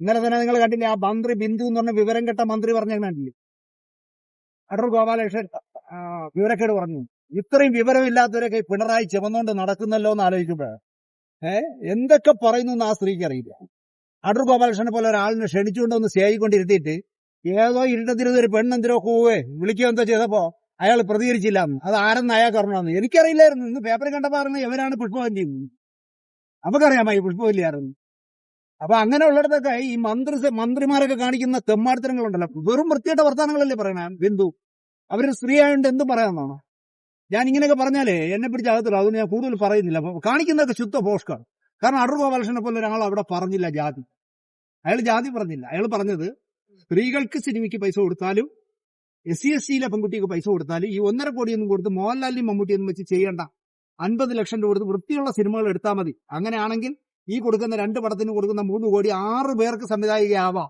ഇന്നലെ തന്നെ നിങ്ങൾ കണ്ടില്ലേ ആ മന്ത്രി ബിന്ദു എന്ന് പറഞ്ഞ വിവരം കെട്ട മന്ത്രി പറഞ്ഞ കണ്ടില്ലേ? അടൂർ ഗോപാലകൃഷ്ണൻ വിവരക്കേട് പറഞ്ഞു. ഇത്രയും വിവരമില്ലാത്തവരൊക്കെ പിണറായി ചുമന്നുകൊണ്ട് നടക്കുന്നല്ലോ എന്ന് ആലോചിക്കുമ്പോ ഏ? എന്തൊക്കെ പറയുന്നു ആ സ്ത്രീക്ക് അറിയില്ല. അടൂർ ഗോപാലകൃഷ്ണനെ പോലെ ഒരാളിനെ ക്ഷണിച്ചുകൊണ്ട് ഒന്ന് സ്നേഹിക്കൊണ്ടിരുത്തിയിട്ട് ഏതോ ഇരുട്ടത്തിരുന്ന് ഒരു പെണ്ണെന്തിരോ കൂവേ വിളിക്കുകയോ എന്തോ ചെയ്തപ്പോ അയാൾ പ്രതികരിച്ചില്ല അത് ആരെന്ന് അയാൾക്ക് അറിയണമെന്ന് എനിക്കറിയില്ലായിരുന്നു. ഇന്ന് പേപ്പറിൽ കണ്ടപ്പോ അറിഞ്ഞ എവരാണ് പുഷ്പവല്ലി നമുക്കറിയാമായി പുഷ്പവല്ലിയായിരുന്നു അപ്പൊ അങ്ങനെ ഉള്ളിടത്തൊക്കെ ഈ മന്ത്രി മന്ത്രിമാരൊക്കെ കാണിക്കുന്ന തെമ്മാടിത്തരങ്ങളുണ്ടല്ലോ. വെറും വൃത്തിയായിട്ട വർത്താനങ്ങളല്ലേ പറയണേ ബിന്ദു. അവർ സ്ത്രീ ആയതുകൊണ്ട് എന്തും പറയാമെന്നാണോ? ഞാൻ ഇങ്ങനെയൊക്കെ പറഞ്ഞാലേ എന്നെ പിടിച്ച് അകത്തില്ല അതുകൊണ്ട് ഞാൻ കൂടുതൽ പറയുന്നില്ല. കാണിക്കുന്നതൊക്കെ ശുദ്ധ പോഷ്കാണ്. കാരണം അടൂർ ഗോപാലകൃഷ്ണനെ പോലെ ഒരാൾ അവിടെ പറഞ്ഞില്ല ജാതി. അയാൾ ജാതി പറഞ്ഞില്ല. അയാൾ പറഞ്ഞത് സ്ത്രീകൾക്ക് സിനിമയ്ക്ക് പൈസ കൊടുത്താലും എസ് സി എസ് സിയിലെ പെൺകുട്ടിക്ക് പൈസ കൊടുത്താലും ഈ ഒന്നര കോടിയൊന്നും കൊടുത്ത് മോഹൻലാലിനും മമ്മൂട്ടിയൊന്നും വെച്ച് ചെയ്യേണ്ട അൻപത് ലക്ഷം രൂപ കൊടുത്ത് വൃത്തിയുള്ള സിനിമകൾ എടുത്താൽ മതി. അങ്ങനെയാണെങ്കിൽ ഈ കൊടുക്കുന്ന രണ്ട് പടത്തിന് കൊടുക്കുന്ന മൂന്ന് കോടി ആറ് പേർക്ക് സംവിധായികയാവാം.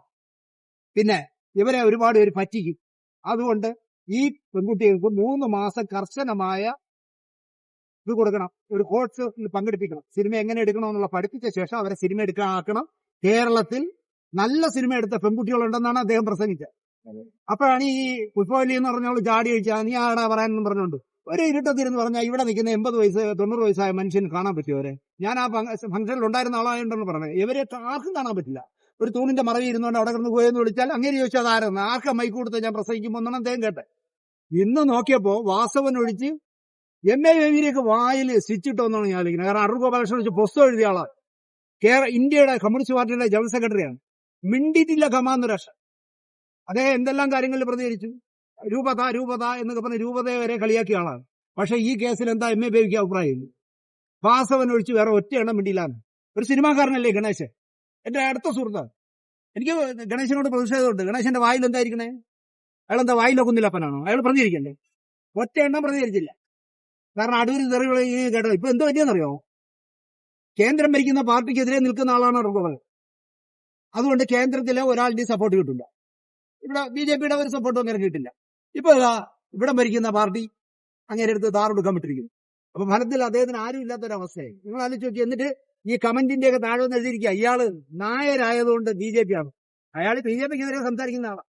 പിന്നെ ഇവരെ ഒരുപാട് പേര് പറ്റിക്കും. അതുകൊണ്ട് ഈ പെൺകുട്ടികൾക്ക് മൂന്ന് മാസം കർശനമായ ഇത് കൊടുക്കണം. ഒരു കോഴ്സ് പങ്കെടുപ്പിക്കണം. സിനിമ എങ്ങനെ എടുക്കണമെന്നുള്ള പഠിപ്പിച്ച ശേഷം അവരെ സിനിമ എടുക്കാൻ ആക്കണം കേരളത്തിൽ നല്ല സിനിമ എടുത്ത പെൺകുട്ടികളുണ്ടെന്നാണ് അദ്ദേഹം പ്രസംഗിച്ചത്. അപ്പോഴാണ് ഈ പുഷ്പവല്ലി എന്ന് പറഞ്ഞോളൂ ചാടി കഴിച്ചാൽ നീ ആടാ പറയാനെന്ന് പറഞ്ഞുകൊണ്ട് ഒരു ഇരുട്ടത്തിരുന്ന് പറഞ്ഞാൽ ഇവിടെ നിൽക്കുന്ന എൺപത് വയസ്സ് തൊണ്ണൂറ് വയസ്സായ മനുഷ്യന് കാണാൻ പറ്റുമവരെ ഞാൻ ആ ഫംഗ്ഷനിൽ ഉണ്ടായിരുന്ന ആളായോണ്ടെന്ന് പറഞ്ഞത് ഇവരെ ആർക്കും കാണാൻ പറ്റില്ല. ഒരു തൂണിന്റെ മറവി ഇരുന്നുകൊണ്ട് അവിടെ കിടന്ന് പോയെന്ന് വിളിച്ചാൽ അങ്ങനെ ചോദിച്ചാൽ അതാരെന്ന്? ആർക്കെ മൈക്ക് കൊടുത്ത് ഞാൻ പ്രസംഗിക്കുമ്പോൾ എന്നാണ് അദ്ദേഹം കേട്ടെ. ഇന്ന് നോക്കിയപ്പോ വാസവൻ ഒഴിച്ച് എം എ വേവിനെയൊക്കെ വായിൽ സ്റ്റിച്ചിട്ടോന്നാണ് ഞാൻ ആലോചിക്കുന്നത്. കാരണം അടൂർ ഗോപാലകൃഷ്ണൻ വെച്ച് പുസ്തകം എഴുതിയ ആളാണ് കേരള ഇന്ത്യയുടെ കമ്മ്യൂണിസ്റ്റ് പാർട്ടിയുടെ ജനറൽ സെക്രട്ടറിയാണ്. മിണ്ടിയിട്ടില്ല കമാന്നൊരക്ഷ അദ്ദേഹം എന്തെല്ലാം കാര്യങ്ങളിൽ പ്രതികരിച്ചു? രൂപത രൂപത എന്നൊക്കെ പറഞ്ഞ് രൂപതയെ വരെ കളിയാക്കിയ ആളാണ്. പക്ഷെ ഈ കേസിൽ എന്താ എം എ ബേബിക്ക് അഭിപ്രായം? വാസവൻ ഒഴിച്ച് വേറെ ഒറ്റ എണ്ണം മിണ്ടിയില്ലാന്ന്. ഒരു സിനിമാക്കാരനല്ലേ ഗണേശൻ? എന്റെ അടുത്ത സുഹൃത്ത്. എനിക്ക് ഗണേശനോട് പ്രതിഷേധമുണ്ട്. ഗണേശന്റെ വായിൽ എന്തായിരിക്കണേ അയാൾ എന്താ വായിലൊക്കെ ഒന്നില്ലപ്പനാണോ അയാൾ പ്രതികരിക്കണ്ടേ? ഒറ്റ എണ്ണം പ്രതികരിച്ചില്ല. കാരണം അടൂര് തെറികൾ കേട്ടോ ഇപ്പൊ എന്തോ പറ്റിയെന്നറിയോ? കേന്ദ്രം ഭരിക്കുന്ന പാർട്ടിക്കെതിരെ നിൽക്കുന്ന ആളാണ് റുഗോവൽ അതുകൊണ്ട് കേന്ദ്രത്തിലെ ഒരാളുടെയും സപ്പോർട്ട് കിട്ടില്ല ഇവിടെ ബി ജെ പിയുടെ ഒരു സപ്പോർട്ടും അങ്ങനെ കിട്ടില്ല ഇപ്പൊ ഇവിടെ ഭരിക്കുന്ന പാർട്ടി അങ്ങനെ എടുത്ത് താറെടുക്കാൻ വിട്ടിരിക്കുന്നു. അപ്പൊ ഫലത്തിൽ അദ്ദേഹത്തിന് ആരും ഇല്ലാത്തൊരവസ്ഥയായി. നിങ്ങൾ ആലോചിച്ച് നോക്കി എന്നിട്ട് ഈ കമന്റിന്റെ ഒക്കെ താഴെ ഒന്ന് എഴുതിയിരിക്കുക ഇയാൾ നായരായതുകൊണ്ട് ബി ജെ പി ആണ് അയാൾ ബി ജെ പിക്കെതിരെ സംസാരിക്കുന്ന ആളാണ്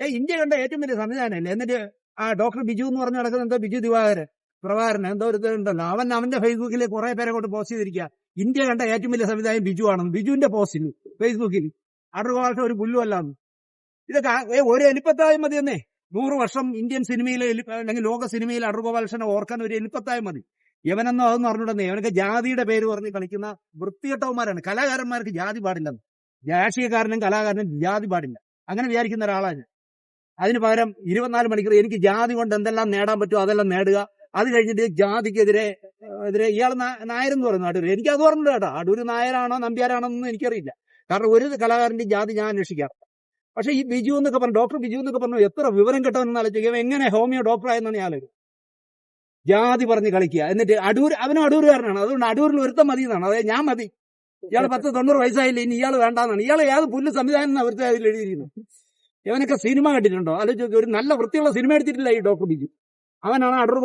ഏ ഇന്ത്യ കണ്ട ഏറ്റവും വലിയ സംവിധാനമല്ലേ? എന്നിട്ട് ആ ഡോക്ടർ ബിജു എന്ന് പറഞ്ഞ് നടക്കുന്ന എന്തോ ബിജു ദിവാകരൻ പ്രഭാകരൻ എന്തോ ഒരു ഉണ്ടല്ലോ. അവൻ അവന്റെ ഫേസ്ബുക്കിൽ കുറെ പേരെ കൊണ്ട് പോസ്റ്റ് ചെയ്തിരിക്കുക. ഇന്ത്യ കണ്ട ഏറ്റവും വലിയ സംവിധാനം ബിജു ആണെന്ന്. ബിജുവിന്റെ പോസ്റ്റിൽ ഫേസ്ബുക്കിൽ അടുത്ത ഒരു പുല്ലുമല്ലാന്ന് ഇതൊക്കെ ഒരു എലിപ്പത്തായ മതി എന്നേ നൂറ് വർഷം ഇന്ത്യൻ സിനിമയിൽ അല്ലെങ്കിൽ ലോക സിനിമയിൽ അടർഗോപാലകൃഷ്ണനെ ഓർക്കാൻ ഒരു എലിപ്പത്തായ മതി. യവനെന്നോ അതെന്ന് അറിഞ്ഞിട്ടുണ്ടേ അവനൊക്കെ ജാതിയുടെ പേര് പറഞ്ഞ് കളിക്കുന്ന വൃത്തികെട്ടവന്മാരാണ്. കലാകാരന്മാർക്ക് ജാതി പാടില്ലെന്ന്. രാഷ്ട്രീയക്കാരനും കലാകാരനും ജാതി പാടില്ല. അങ്ങനെ വിചാരിക്കുന്ന ഒരാളാണ് അതിന് പകരം ഇരുപത്തിനാല് മണിക്കൂർ എനിക്ക് ജാതി കൊണ്ട് എന്തെല്ലാം നേടാൻ പറ്റുമോ അതെല്ലാം നേടുക. അത് കഴിഞ്ഞിട്ട് ജാതിക്കെതിരെ എതിരെ ഇയാൾ നായരെന്ന് പറയുന്നു അടൂർ എനിക്ക് അത് പറഞ്ഞില്ല കേട്ടോ. അടൂർ നായരാണോ നമ്പ്യാരാണോ എന്നൊന്നും എനിക്കറിയില്ല. കാരണം ഒരു കലാകാരന്റെ ജാതി ഞാൻ അന്വേഷിക്കാറ് പക്ഷെ ഈ ബിജു എന്നൊക്കെ പറഞ്ഞു ഡോക്ടർ ബിജു എന്നൊക്കെ പറഞ്ഞു എത്ര വിവരം കിട്ടാമെന്ന് ആലോചിക്കുക. എങ്ങനെ ഹോമിയോ ഡോക്ടർ ആയെന്നാണ് ഞാൻ ആലോചിക്കുന്നത് ജാതി പറഞ്ഞ് കളിക്കുക. എന്നിട്ട് അടൂർ അവനും അടൂരുകാരനാണ്. അതുകൊണ്ട് അടൂരിൽ ഒരുത്തം മതി എന്നാണ് അതായത് ഞാൻ മതി. ഇയാൾ പത്ത് തൊണ്ണൂറ് വയസ്സായില്ലേ ഇനി ഇയാൾ വേണ്ടാന്നാണ്. ഇയാൾ ഏത് പുല്ല് സംവിധാനം അവരുടെ അതിൽ എഴുതിയിരിക്കുന്നു ഇവനൊക്കെ സിനിമ കണ്ടിട്ടുണ്ടോ? ആലോചിച്ച് ഒരു നല്ല വൃത്തിയുള്ള സിനിമ എടുത്തിട്ടില്ല ഈ ഡോക്ടർ ബിജു. അവനാണ് അടൂർ